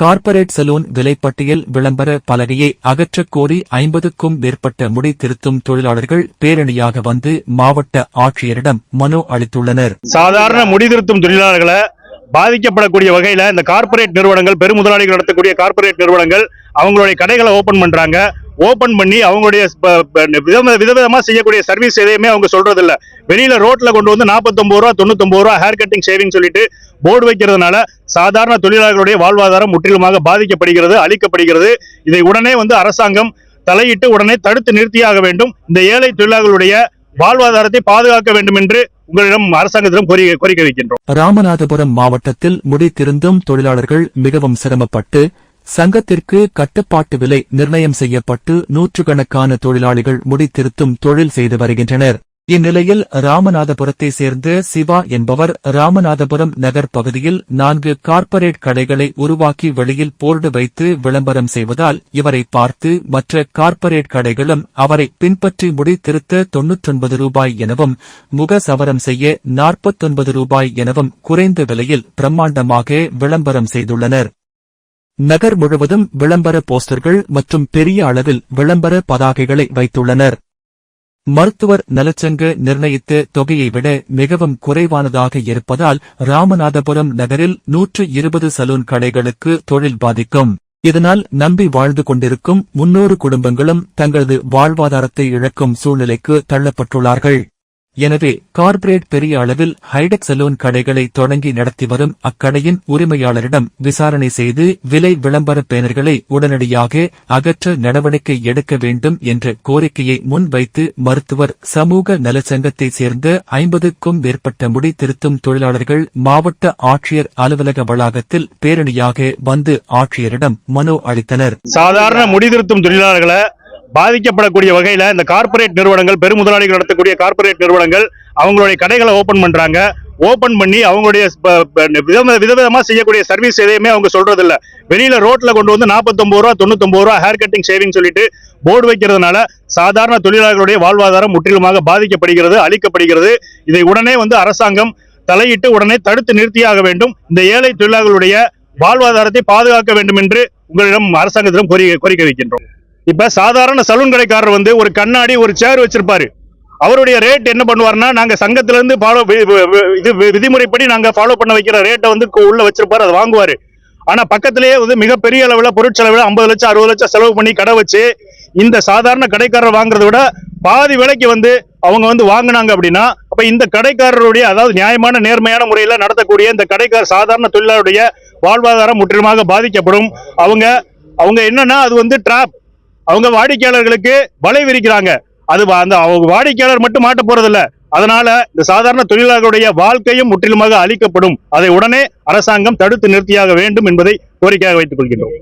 Corporate salon விலைப்பட்டியல் விளம்பர பலகையை அகற்றக் கோரி ஐம்பதுக்கும் மேற்பட்ட முடி திருத்தும் தொழிலாளர்கள் பேரணியாக வந்து மாவட்ட ஆட்சியரிடம் மனு அளித்துள்ளனர். சாதாரண முடி திருத்தும் தொழிலாளர்களை பாதிக்கப்படக்கூடிய வகையில இந்த கார்ப்பரேட் நிறுவனங்கள் பெருமுதலாளிகள் நடத்தக்கூடிய கார்ப்பரேட் நிறுவனங்கள் அவங்களுடைய கடைகளை ஓபன் பண்றாங்க. ஓபன் பண்ணி அவங்களுடைய விதவிதமா செய்யக்கூடிய சர்வீஸ் எதையுமே அவங்க சொல்றது இல்ல வெளியில ரோட்ல கொண்டு வந்து 49 ரூபா 99 ரூபா ஹேர் கட்டிங் ஷேவிங் சொல்லிட்டு போர்டு வைக்கிறதுனால சாதாரண தொழிலாளர்களுடைய வாழ்வாதாரம் முற்றிலுமாக பாதிக்கப்படுகிறது அழிக்கப்படுகிறது. இதை உடனே வந்து அரசாங்கம் தலையிட்டு உடனே தடுத்து நிறுத்தியாக வேண்டும். இந்த ஏழை தொழிலாளர்களுடைய வாழ்வாதாரத்தை பாதுகாக்க வேண்டும் என்று உங்களிடம் அரசாங்கத்திடம் கோரிக்கை வைக்கின்றோம். ராமநாதபுரம் மாவட்டத்தில் முடித்திருந்தும் தொழிலாளர்கள் மிகவும் சிரமப்பட்டு சங்கத்திற்கு கட்டுப்பாட்டு விலை நிர்ணயம் செய்யப்பட்டு நூற்றுக்கணக்கான தொழிலாளிகள் முடித்திருத்தும் தொழில் செய்து வருகின்றனர். இந்நிலையில் ராமநாதபுரத்தை சேர்ந்த சிவா என்பவர் ராமநாதபுரம் நகர் பகுதியில் நான்கு கார்ப்பரேட் கடைகளை உருவாக்கி வெளியில் போர்டு வைத்து விளம்பரம் செய்வதால் இவரை பார்த்து மற்ற கார்ப்பரேட் கடைகளும் அவரை பின்பற்றி முடித்திருத்த தொன்னூற்றொன்பது ரூபாய் எனவும் முக சவரம் செய்ய நாற்பத்தொன்பது ரூபாய் எனவும் குறைந்த விலையில் பிரம்மாண்டமாக விளம்பரம் செய்துள்ளனர். நகர் முழுவதும் விளம்பர போஸ்டர்கள் மற்றும் பெரிய அளவில் விளம்பர பதாகைகளை வைத்துள்ளனர். மருத்துவர் நலச்சங்கு நிர்ணயித்த தொகையை விட மிகவும் குறைவானதாக இருப்பதால் ராமநாதபுரம் நகரில் நூற்று இருபது சலூன் கடைகளுக்கு தொழில் பாதிக்கும். இதனால் நம்பி வாழ்ந்து கொண்டிருக்கும் முன்னூறு குடும்பங்களும் தங்களது வாழ்வாதாரத்தை இழக்கும் சூழ்நிலைக்கு தள்ளப்பட்டுள்ளார்கள். எனவே கார்ப்பரேட் பெரிய அளவில் ஹைடெக் சலூன் கடைகளை தொடங்கி நடத்தி வரும் அக்கடையின் உரிமையாளரிடம் விசாரணை செய்து விலை விளம்பர பேனர்களை உடனடியாக அகற்ற நடவடிக்கை எடுக்க வேண்டும் என்ற கோரிக்கையை முன்வைத்து மருத்துவர் சமூக நலச்சங்கத்தைச் சேர்ந்த ஐம்பதுக்கும் மேற்பட்ட முடி திருத்தும் தொழிலாளர்கள் மாவட்ட ஆட்சியர் அலுவலக வளாகத்தில் பேரணியாக வந்து ஆட்சியரிடம் மனு அளித்தனர். சாதாரண முடிதிருத்தும் தொழிலாளர்களை பாதிக்கப்படக்கூடிய வகையில இந்த கார்ப்பரேட் நிறுவனங்கள் பெருமுதலாளிகள் நடத்தக்கூடிய கார்ப்பரேட் நிறுவனங்கள் அவங்களுடைய கடைகளை ஓபன் பண்றாங்க. ஓபன் பண்ணி அவங்களுடைய ப- விதவிதமா செய்யக்கூடிய சர்வீஸ் எதையுமே அவங்க சொல்றது இல்ல வெளியில ரோட்ல கொண்டு வந்து 49 ரூபா 99 ரூபா ஹேர் கட்டிங் ஷேவிங் சொல்லிட்டு போர்டு வைக்கிறதுனால சாதாரண தொழிலாளர்களுடைய வாழ்வாதாரம் முற்றிலுமாக பாதிக்கப்படுகிறது அழிக்கப்படுகிறது. இதை உடனே வந்து அரசாங்கம் தலையிட்டு உடனே தடுத்து நிறுத்தியாக வேண்டும். இந்த ஏழை தொழிலாளர்களுடைய வாழ்வாதாரத்தை பாதுகாக்க வேண்டும் என்று உங்களிடம் அரசாங்கத்திடம் கோரிக்கை கோரிக்கை வைக்கின்றோம். இப்ப சாதாரண சலூன் கடைக்காரர் வந்து ஒரு கண்ணாடி ஒரு சேர் வச்சிருப்பாரு. அவருடைய ரேட் என்ன பண்ணுவார்னா நாங்க சங்கத்துல இருந்து ஃபாலோ இது வி- விதிமுறைப்படி நாங்க ஃபாலோ பண்ண வைக்கிற ரேட்டை வந்து உள்ள வச்சிருப்பாரு அதை வாங்குவாரு. ஆனா பக்கத்திலேயே வந்து மிகப்பெரிய அளவுல பொருட்செலவுல ஐம்பது லட்சம் அறுபது லட்சம் செலவு பண்ணி கடை வச்சு இந்த சாதாரண கடைக்காரர் வாங்குறத விட பாதி விலைக்கு வந்து அவங்க வந்து வாங்கினாங்க அப்படின்னா அப்ப இந்த கடைக்காரருடைய அதாவது நியாயமான நேர்மையான முறையில நடத்தக்கூடிய இந்த கடைக்கார சாதாரண தொழிலாளருடைய வாழ்வாதாரம் முற்றிலுமாக பாதிக்கப்படும். அவங்க அவங்க என்னன்னா அது வந்து ட்ராப் அவங்க வாடிக்கையாளர்களுக்கு வலை விரிக்கிறாங்க. அது அந்த அவங்க வாடிக்கையாளர் மட்டும் மாட்ட போறதில்ல. அதனால இந்த சாதாரண தொழிலாளர்களுடைய வாழ்க்கையும் முற்றிலுமாக அழிக்கப்படும். அதை உடனே அரசாங்கம் தடுத்து நிறுத்தியாக வேண்டும் என்பதை கோரிக்கையாக வைத்துக் கொள்கின்றோம்.